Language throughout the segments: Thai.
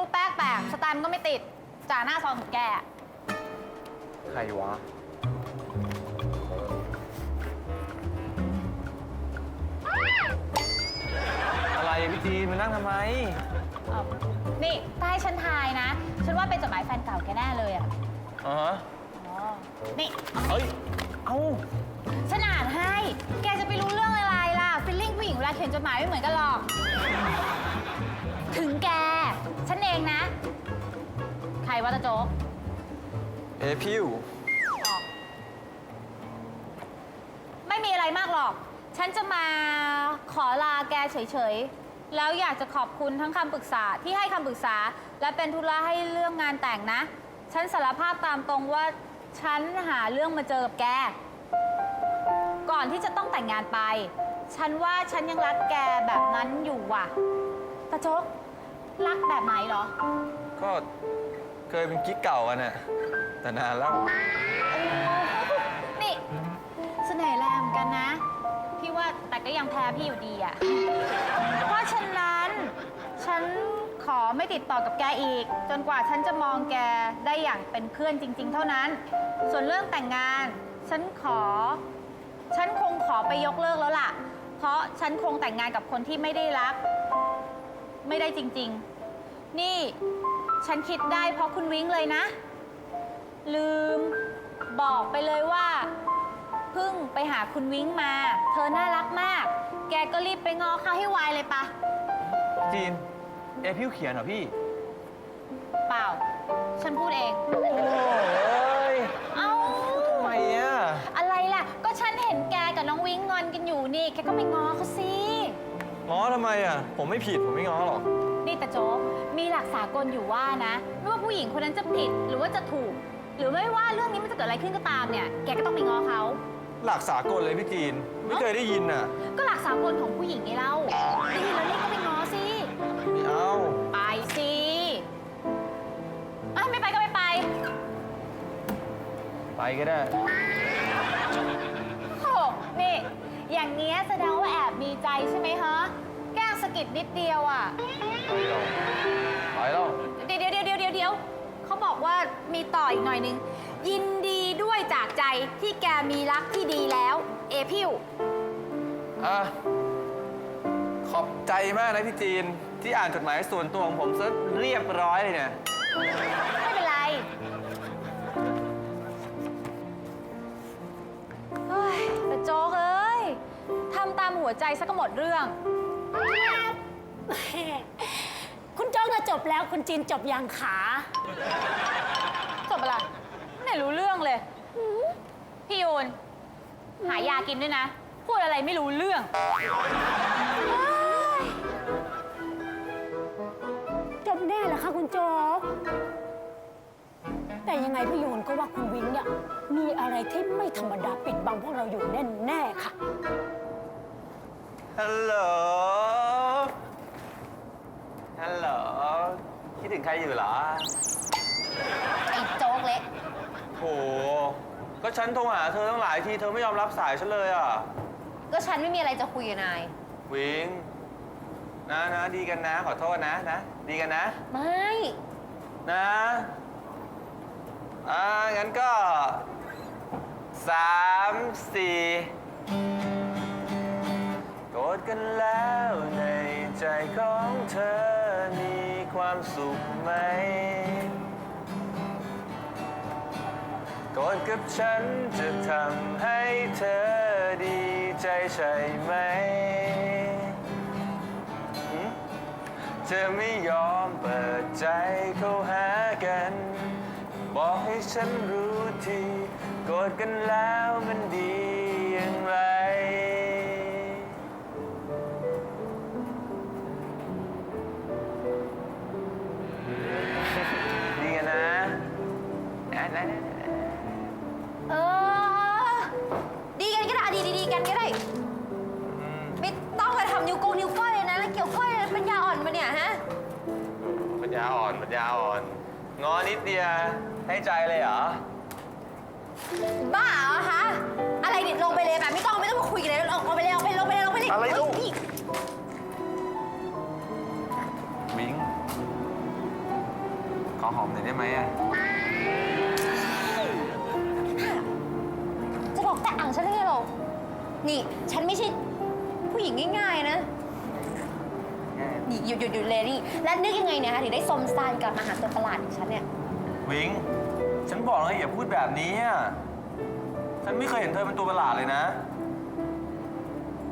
รก็ไม่รู้แป๊กแปลกสแตมป์ก็ไม่ติดจ่าหน้าซองถึงแก ใครวะ อะไรพี่จีนมานั่งทำไม เอ้านี่ถ้าให้ฉันทายนะ ฉันว่าเป็นจดหมายแฟนเก่าแกแน่เลยอะอ๋อฮะอ๋อนี่เฮ้ย เอ้า ฉันอ่านให้ แกจะไปรู้เรื่องอะไรล่ะฟิลลิ่งผู้หญิงเวลาเขียนจดหมายไม่เหมือนกันหรอก ถึงแก ฉันเองนะ ใครวะตาโจ๊ก เอพิวอ๋อไม่มีอะไรมากหรอก ฉันจะมาขอลาแกเฉยๆ แล้วอยากจะขอบคุณทั้งคำปรึกษาที่ให้คำปรึกษา และเป็นธุระให้เรื่องงานแต่งนะ ฉันสารภาพตามตรงว่า ฉันหาเรื่องมาเจอกับแก ก่อนที่จะต้องแต่งงานไป ฉันว่าฉันยังรักแกแบบนั้นอยู่ว่ะตาโจ๊ก รักแบบไหนเหรอ ก็เคยเป็นกิ๊กเก่ากันน่ะแต่นานแล้ว นี่เสน่ห์แรงเหมือนกันนะ พี่ว่าแต่ก็ยังแพ้พี่อยู่ดีอะเพราะฉะนั้น ฉันขอไม่ติดต่อกับแกอีก จนกว่าฉันจะมองแกได้อย่างเป็นเพื่อนจริง ๆ เท่านั้น ส่วนเรื่องแต่งงาน ฉันขอ ฉันคงขอไปยกเลิกแล้วล่ะ เพราะฉันคงแต่งงานกับคนที่ไม่ได้รัก ไม่ได้จริง ๆ นี่ ฉันคิดได้เพราะคุณวิ้งเลยนะ ลืม บอกไปเลยว่าเพิ่งไปหาคุณวิ้งมา เธอน่ารักมาก แกก็รีบไปงอเขาให้ไวเลยปะจีน เอพิวเขียนเหรอพี่ เปล่า ฉันพูดเอง โอ้ยเอ้า ทำไมอะ อะไรล่ะ ก็ฉันเห็นแกกับน้องวิ้งงอนกันอยู่นี่ แกก็ไปงอเขาสิ ง้อทำไมอะ ผมไม่ผิดผมไม่ง้อหรอก นี่ตาโจ๊กมีหลักสากลอยู่ว่านะไม่ว่าผู้หญิงคนนั้นจะผิดหรือว่าจะถูก หรือไม่ว่าเรื่องนี้มันจะเกิดอะไรขึ้นก็ตามเนี่ย แกก็ต้องไปงอเขา หลักสากลเลยพี่จีน ไม่เคยได้ยินอะ ก็หลักสากลของผู้หญิงไงเล่าได้ยินแล้วนี่ก็ไปงอสิไม่เอา ไปสิเอ้ยไม่ไปก็ไม่ไปไปก็ได้ โหนี่อย่างเงี้ยแสดงว่าแอบมีใจใช่ไหมฮะแกล้งสะกิดนิดเดียวอะไปแล้วไปแล้วเดี๋ยวเดี๋ยวเดี๋ยวเดี๋ยวเดี๋ยวเขาบอกว่ามีต่ออีกหน่อยนึง ยินดีด้วยจากใจที่แกมีรักที่ดีแล้ว เอพิวอะขอบใจมากนะพี่จีน ที่อ่านจดหมายส่วนตัวของผมซะเรียบร้อยเลยเนี่ย ไม่เป็นไรเฮ้ยแต่โจ๊กเอ้ยทำตามหัวใจซะก็หมดเรื่อง คุณโจ้องน่ะจบแล้วคุณจีนจบยังขาจบอะไรไม่รู้เรื่องเลย พี่ยูนหายากินด้วยนะ พูดอะไรไม่รู้เรื่อง จบแน่เหรอคะคุณโจ๊ก แต่ยังไงพี่ยูนก็ว่าคุณวิงเนี่ยมีอะไรที่ไม่ธรรมดาปิดบังพวกเราอยู่แน่ ๆ ค่ะ ฮัลโหล ฮัลโหลคิดถึงใครอยู่เหรอ ไอ้โจ๊กเล็กโห ก็ฉันโทรหาเธอตั้งหลายทีเธอไม่ยอมรับสายฉันเลยอะ ก็ฉันไม่มีอะไรจะคุยกับนาย วิง นะนะดีกันนะขอโทษนะนะ ดีกันนะ ไม่ นะ อ่า งั้นก็สามสี่โกรธกันแล้วในใจของเธอมี ความสุขไหมโกรธกับฉันจะทำให้เธอดีใจใช่ไหม เธอไม่ยอมเปิดใจเข้าหากัน บอกให้ฉันรู้ที โกรธกันแล้วมันดี อ่อนปัญญาอ่อน งอนิดเดียวให้ใจเลยเหรอ บ้าเหรอคะ อะไรเนี่ยลงไปเลยแบบไม่ต้องไม่ต้องมาคุยกันเลยลงลงไปเลยลงไปลงไปเลยลงไปเลยอะไรลูก นี่บิงขอหอมหน่อยได้ไหมอะ จะบอกแต่อ่างฉันเลยไหรอนี่ ฉันไม่ใช่ผู้หญิงง่ายๆนะ หยุดหยุดหยุดเลยนี่และนึกยังไงเนี่ยคะถึงได้สมซานกลับมาหาตัวประหลาดอย่างฉันเนี่ยวิงฉันบอกแล้วไงอย่าพูดแบบนี้อะฉันไม่เคยเห็นเธอเป็นตัวประหลาดเลยนะ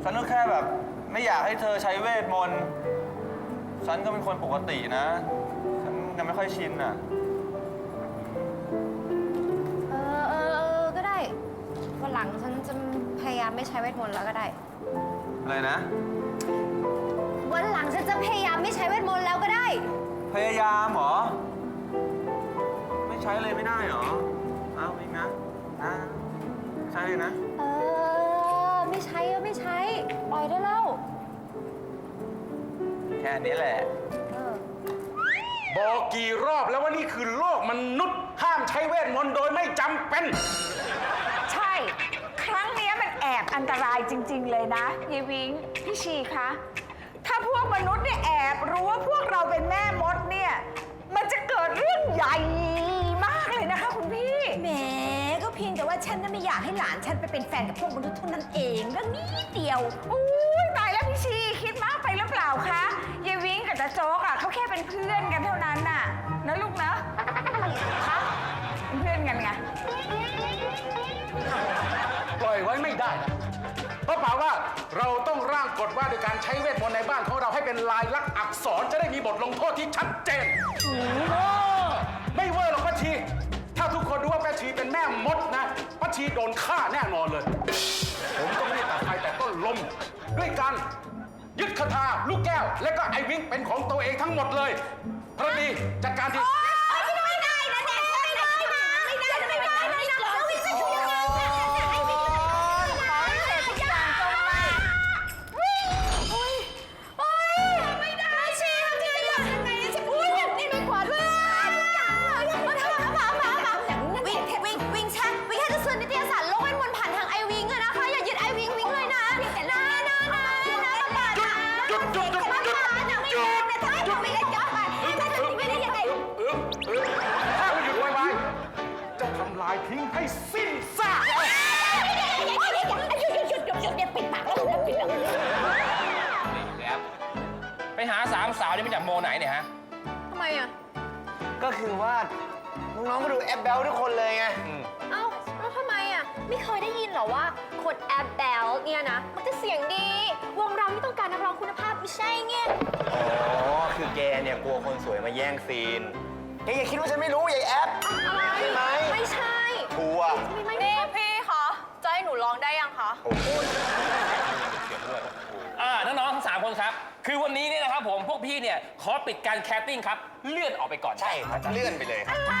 ฉันก็แค่แบบ ไม่อยากให้เธอใช้เวทมนต์ ฉันก็เป็นคนปกตินะ ฉันยังไม่ค่อยชินอะ เออเออเออก็ได้วันหลังฉันจะพยายามไม่ใช้เวทมนต์แล้วก็ได้ อะไรนะ วันหลังฉันจะพยายามไม่ใช้เวทมนต์แล้วก็ได้ พยายามเหรอ ไม่ใช้เลยไม่ได้เหรอ เอาวิงนะนะใช้เลยนะ เออ ไม่ใช้ก็ไม่ใช้ ปล่อยได้แล้วแค่นี้แหละ เออ บอกกี่รอบแล้วว่านี่คือโลกมนุษย์ห้ามใช้เวทมนต์โดยไม่จำเป็น ใช่ ครั้งเนี้ยมันแอบอันตรายจริง ๆ เลยนะยายวิง พี่ชีคะ ถ้าพวกมนุษย์เนี่ยแอบรู้ว่าพวกเราเป็นแม่มดเนี่ย มันจะเกิดเรื่องใหญ่มากเลยนะคะ คุณพี่ แหมก็เพียงแต่ว่าฉันน่ะไม่อยากให้หลานฉันไปเป็นแฟนกับพวกมนุษย์เท่านั้นเองเรื่องนี้เดียว อุ้ยตายแล้วพี่ชีคิดมากไปหรือเปล่าคะยายวิงกับตาโจ๊กอะเขาแค่เป็นเพื่อนกันเท่านั้นน่ะนะลูกนะคะเป็นเพื่อนกันไง ปล่อยไว้ไม่ได้นะเพราะเปล่าว่าเราต้องร่ากฎว่าโดยการใช้เวทมนต์ในบ้านของเราให้เป็นลายลักษณ์อักษรจะได้มีบทลงโทษที่ชัดเจนเออไม่เวอร์หรอกป้าชี ถ้าทุกคนรู้ว่าป้าชีเป็นแม่มดนะป้าชีโดนฆ่าแน่นอนเลย ผมต้องรีบตัดไฟแต่ต้นลม ด้วยการยึดคาถาลูกแก้ว และก็ไอวิงเป็นของตัวเองทั้งหมดเลยพระดีจัดการที หาสามสาวนี่มาจากโมไหนเนี่ยฮะ ทำไมอะ ก็คือว่า น้องๆก็ดูแอปเบลทุกคนเลยไง เอ้าแล้วทำไมอะ ไม่เคยได้ยินหรอว่าคนแอปเบลเนี่ยนะ มันจะเสียงดี วงเราที่ต้องการนักร้องคุณภาพไม่ใช่ไงอ๋อ คือแกเนี่ยกลัวคนสวยมาแย่งซีน แกอย่าคิดว่าฉันไม่รู้ยายแอป อะไรใช่ไหม ไม่ใช่ ทัวร์ ไม่ไม่ไม่พี่คะจะให้หนูร้องได้ยังคะ คนครับ คือวันนี้เนี่ยนะครับผมพวกพี่เนี่ยขอปิดการแคสติ้งครับ เลื่อนออกไปก่อนใช่เลื่อนไปเลยครับ อะไร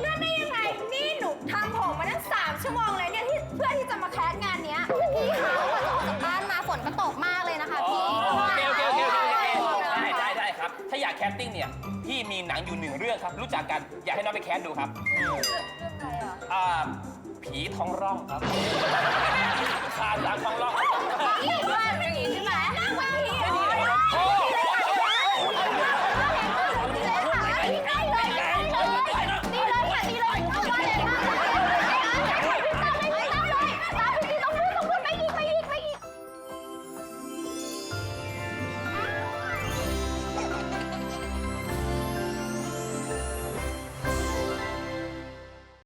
เลื่อนได้ยังไง นี่หนูทำผมมาตั้งสามชั่วโมงเลยเนี่ยที่เพื่อที่จะมาแคสงานเนี้ยพี่ค่ะฝนออกจากบ้านมาฝนก็ตกมากเลยนะคะพี่โอเคโอเคโอเคโอเคได้ได้ได้ครับ ถ้าอยากแคสติ้งเนี่ยพี่มีหนังอยู่หนึ่งเรื่องครับ รู้จักกันอยากให้น้องไปแคสดูครับเรื่องอะไรอ่าผีท้องร่องครับขาดหลังท้องร่อง พี่ว่าอย่างนี้ใช่ไหมนั่งบนเว